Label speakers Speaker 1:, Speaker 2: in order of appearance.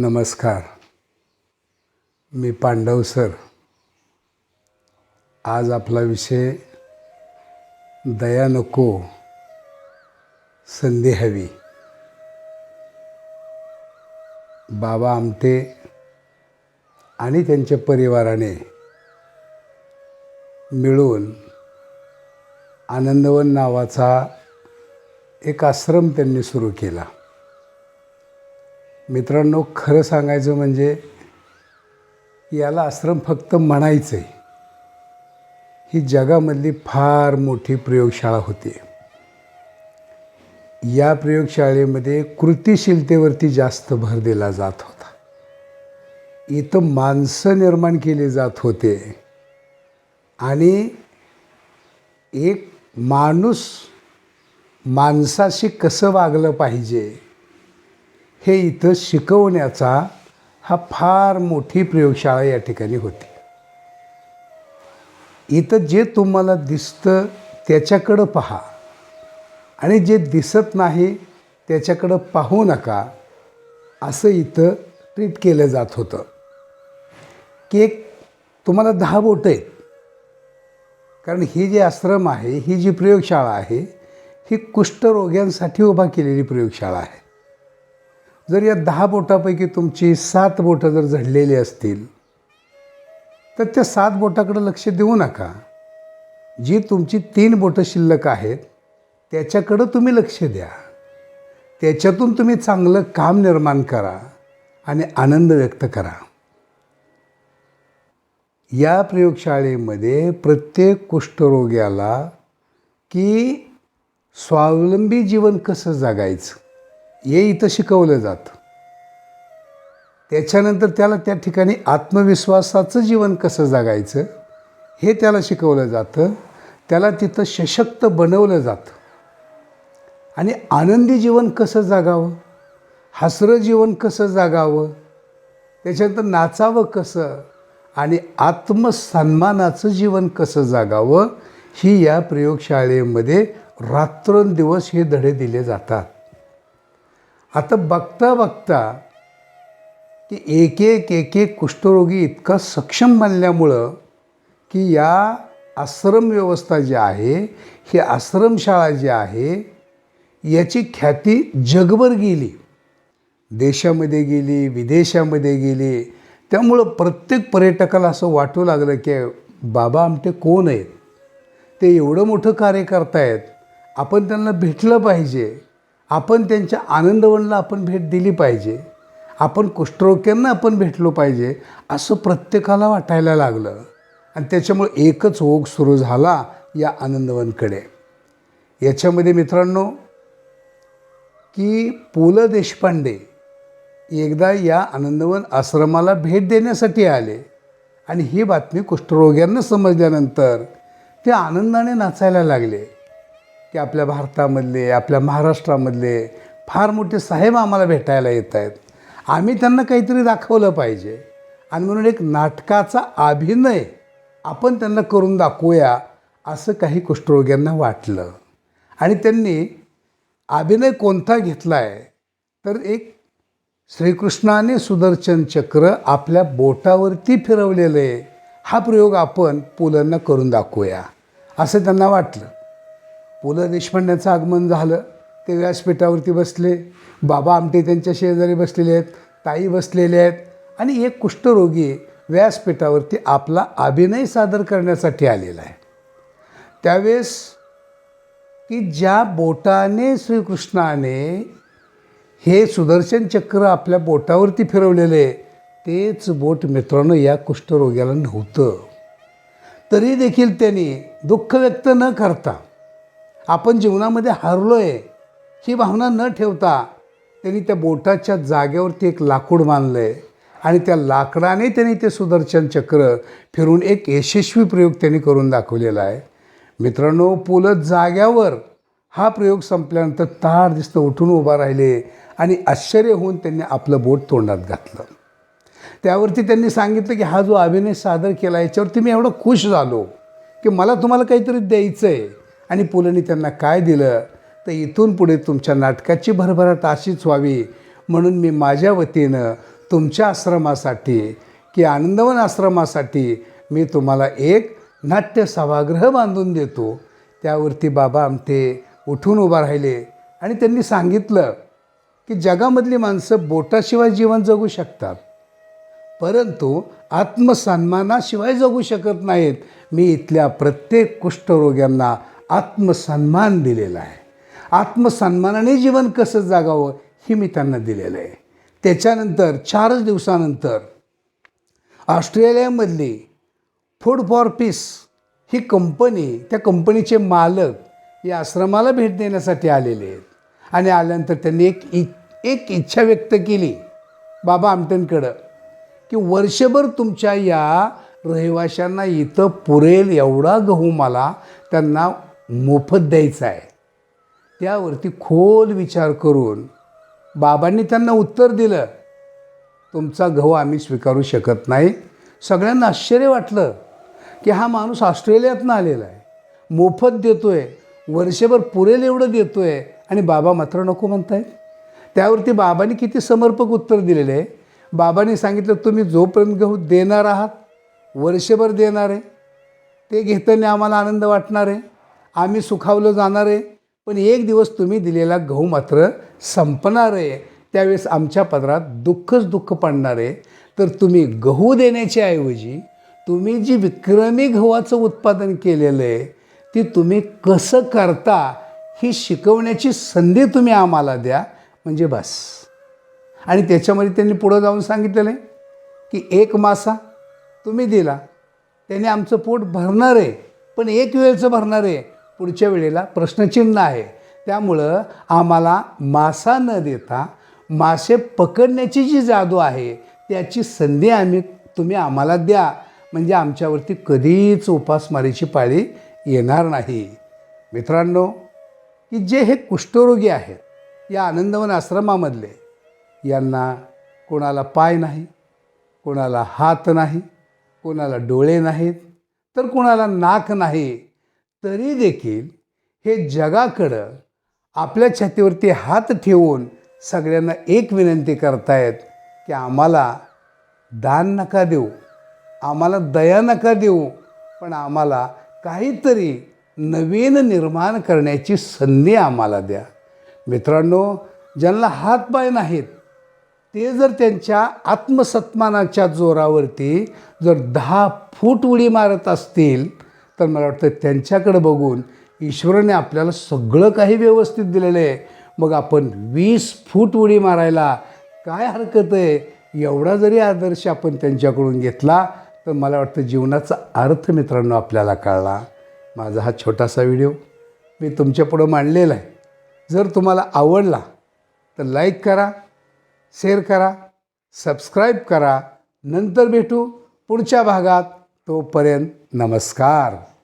Speaker 1: नमस्कार. मी पांडव सर. आज आपला विषय दया नको संधी हवी. बाबा आमटे आणि त्यांच्या परिवाराने मिळून आनंदवन नावाचा एक आश्रम त्यांनी सुरू केला. मित्रांनो खरं सांगायचं म्हणजे याला आश्रम फक्त म्हणायचं आहे ही जगामधली फार मोठी प्रयोगशाळा होती. या प्रयोगशाळेमध्ये कृतिशीलतेवरती जास्त भर दिला जात होता. इथं माणसं निर्माण केली जात होते. आणि एक माणूस माणसाशी कसं वागलं पाहिजे? हे इथं शिकवण्याचा हा फार मोठी प्रयोगशाळा या ठिकाणी होती. इथं जे तुम्हाला दिसतं त्याच्याकडं पहा. आणि जे दिसत नाही त्याच्याकडं पाहू नका. असं इथं ट्रीट केलं जात होतं. की एक तुम्हाला दहा बोटं आहेत. कारण ही जी आश्रम आहे ही जी प्रयोगशाळा आहे ही कुष्ठरोग्यांसाठी उभा केलेली प्रयोगशाळा आहे. जर या दहा बोटापैकी तुमची सात बोटं जर झडलेली असतील तर त्या सात बोटाकडे लक्ष देऊ नका. जी तुमची तीन बोटं शिल्लक आहेत त्याच्याकडं तुम्ही लक्ष द्या. त्याच्यातून तुम्ही चांगलं काम निर्माण करा आणि आनंद व्यक्त करा. या प्रयोगशाळेमध्ये प्रत्येक कुष्ठरोग्याला की स्वावलंबी जीवन कसं जगायचं? हे इथं शिकवलं जातं. त्याच्यानंतर त्याला त्या ठिकाणी आत्मविश्वासाचं जीवन कसं जगायचं हे त्याला शिकवलं जातं. त्याला तिथं सशक्त बनवलं जातं. आणि आनंदी जीवन कसं जगावं हसरं जीवन कसं जगावं त्याच्यानंतर नाचावं कसं आणि आत्मसन्मानाचं जीवन कसं जगावं ही या प्रयोगशाळेमध्ये रात्रंदिवस हे धडे दिले जातात. आता बघता बघता की एक एक एक एक कुष्ठरोगी इतका सक्षम बनल्यामुळं की या आश्रम व्यवस्था जी आहे ही आश्रमशाळा जी आहे याची ख्याती जगभर गेली. देशामध्ये गेली विदेशामध्ये गेली. त्यामुळं प्रत्येक पर्यटकाला असं वाटू लागलं की बाबा आमटे कोण आहेत? ते एवढं मोठं कार्य करतायत आपण त्यांना भेटलं पाहिजे. आपण त्यांच्या आनंदवनला आपण भेट दिली पाहिजे. आपण कुष्ठरोग्यांना आपण भेटलो पाहिजे असं प्रत्येकाला वाटायला लागलं. आणि त्याच्यामुळे एकच ओघ सुरू झाला या आनंदवनकडे. याच्यामध्ये मित्रांनो की पु ल देशपांडे एकदा या आनंदवन आश्रमाला भेट देण्यासाठी आले. आणि ही बातमी कुष्ठरोग्यांना समजल्यानंतर ते आनंदाने नाचायला लागले. की आपल्या भारतामधले आपल्या महाराष्ट्रामधले फार मोठे साहेब आम्हाला भेटायला येत आहेत आम्ही त्यांना काहीतरी दाखवलं पाहिजे. आणि म्हणून एक नाटकाचा अभिनय आपण त्यांना करून दाखवूया असं काही कुष्ठरोग्यांना वाटलं. आणि त्यांनी अभिनय कोणता घेतला आहे तर एक श्रीकृष्णाने सुदर्शन चक्र आपल्या बोटावरती फिरवलेलं आहे हा प्रयोग आपण पुलांना करून दाखवूया असं त्यांना वाटलं. पु ल देशपांड्यांचं आगमन झालं. ते व्यासपीठावरती बसले. बाबा आमटे त्यांच्या शेजारी बसलेले आहेत. ताई बसलेले आहेत. आणि एक कुष्ठरोगी व्यासपीठावरती आपला अभिनय सादर करण्यासाठी आलेला आहे. त्यावेळेस की ज्या बोटाने श्रीकृष्णाने हे सुदर्शन चक्र आपल्या बोटावरती फिरवलेले तेच बोट मित्रांनो या कुष्ठरोग्याला नव्हतं. तरी देखील त्यांनी दुःख व्यक्त न करता आपण जीवनामध्ये हरलो आहे ही भावना न ठेवता त्यांनी त्या बोटाच्या जागेवरती एक लाकूड मानलं आहे आणि त्या लाकडाने त्यांनी ते सुदर्शन चक्र फिरून एक यशस्वी प्रयोग त्यांनी करून दाखवलेला आहे. मित्रांनो पुलं जाग्यावर हा प्रयोग संपल्यानंतर तार दिसतं उठून उभा राहिले आणि आश्चर्य होऊन त्यांनी आपलं बोट तोंडात घातलं. त्यावरती त्यांनी सांगितलं की हा जो अभिनय सादर केला याच्यावरती मी एवढं खुश झालो की मला तुम्हाला काहीतरी द्यायचं आहे आणि पुलंनी त्यांना काय दिलं? तर इथून पुढे तुमच्या नाटकाची भरभराट अशीच व्हावी. म्हणून मी माझ्या वतीनं तुमच्या आश्रमासाठी की आनंदवन आश्रमासाठी मी तुम्हाला एक नाट्य सभागृह बांधून देतो. त्यावरती बाबा आमटे उठून उभा राहिले आणि त्यांनी सांगितलं की जगामधली माणसं बोटाशिवाय जीवन जगू शकतात. परंतु आत्मसन्मानाशिवाय जगू शकत नाहीत. मी इथल्या प्रत्येक कुष्ठरोग्यांना आत्मसन्मान दिलेला आहे. आत्मसन्मानाने जीवन कसं जागावं हे मी त्यांना दिलेलं आहे. त्याच्यानंतर चारच दिवसानंतर ऑस्ट्रेलियामधली फूड फॉर पीस ही कंपनी त्या कंपनीचे मालक या आश्रमाला भेट देण्यासाठी आलेले आहेत. आणि आल्यानंतर त्यांनी एक इ एक इच्छा व्यक्त केली बाबा आमटेंकडं की वर्षभर तुमच्या या रहिवाशांना इथं पुरेल एवढा गहू मला त्यांना मोफत द्यायचा आहे. त्यावरती खोल विचार करून बाबांनी त्यांना उत्तर दिलं. तुमचा गहू आम्ही स्वीकारू शकत नाही. सगळ्यांना आश्चर्य वाटलं की हा माणूस ऑस्ट्रेलियातनं आलेला आहे. मोफत देतो आहे वर्षभर पुरेल एवढं देतो आहे आणि बाबा मात्र नको म्हणतायत. त्यावरती बाबांनी किती समर्पक उत्तर दिलेलं आहे. बाबांनी सांगितलं तुम्ही जोपर्यंत गहू देणार आहात वर्षभर देणार आहे. ते घेताना आम्हाला आनंद वाटणार आहे. आम्ही सुखावलं जाणार आहे. पण एक दिवस तुम्ही दिलेला गहू मात्र संपणार आहे. त्यावेळेस आमच्या पदरात दुःखच दुःख पडणार आहे. तर तुम्ही गहू देण्याच्या ऐवजी तुम्ही जी विक्रमी गव्हाचं उत्पादन केलेलं आहे ती तुम्ही कसं करता ही शिकवण्याची संधी तुम्ही आम्हाला द्या. म्हणजे बस. आणि त्याच्यामध्ये त्यांनी पुढं जाऊन सांगितलेलं आहे की एक मासा तुम्ही दिला त्याने आमचं पोट भरणार आहे. पण एक वेळचं भरणार आहे. पुढच्या वेळेला प्रश्नचिन्ह आहे. त्यामुळं आम्हाला मासा न देता मासे पकडण्याची जी जादू आहे त्याची संधी आम्ही तुम्ही आम्हाला द्या. म्हणजे आमच्यावरती कधीच उपासमारीची पाळी येणार नाही. मित्रांनो की जे हे कुष्ठरोगी आहेत या आनंदवन आश्रमामधले यांना कोणाला पाय नाही कोणाला हात नाही कोणाला डोळे नाहीत तर कोणाला नाक नाही तरी देखील हे जगाकडं आपल्या छातीवरती हात ठेवून सगळ्यांना एक विनंती करतायत की आम्हाला दान नका देऊ आम्हाला दया नका देऊ पण आम्हाला काहीतरी नवीन निर्माण करण्याची संधी आम्हाला द्या. मित्रांनो ज्यांना हातपाय नाहीत ते जर त्यांच्या आत्मसन्मानाच्या जोरावरती जर दहा फूट उडी मारत असतील तर मला वाटतं त्यांच्याकडे बघून ईश्वराने आपल्याला सगळं काही व्यवस्थित दिलेलं आहे. मग आपण वीस फूट उडी मारायला काय हरकत आहे? एवढा जरी आदर्श आपण त्यांच्याकडून घेतला तर मला वाटतं जीवनाचा अर्थ मित्रांनो आपल्याला कळला. माझा हा छोटासा व्हिडिओ मी तुमच्यापुढं मांडलेला आहे. जर तुम्हाला आवडला तर लाईक करा शेअर करा सबस्क्राईब करा. नंतर भेटू पुढच्या भागात. तोपर्यंत नमस्कार.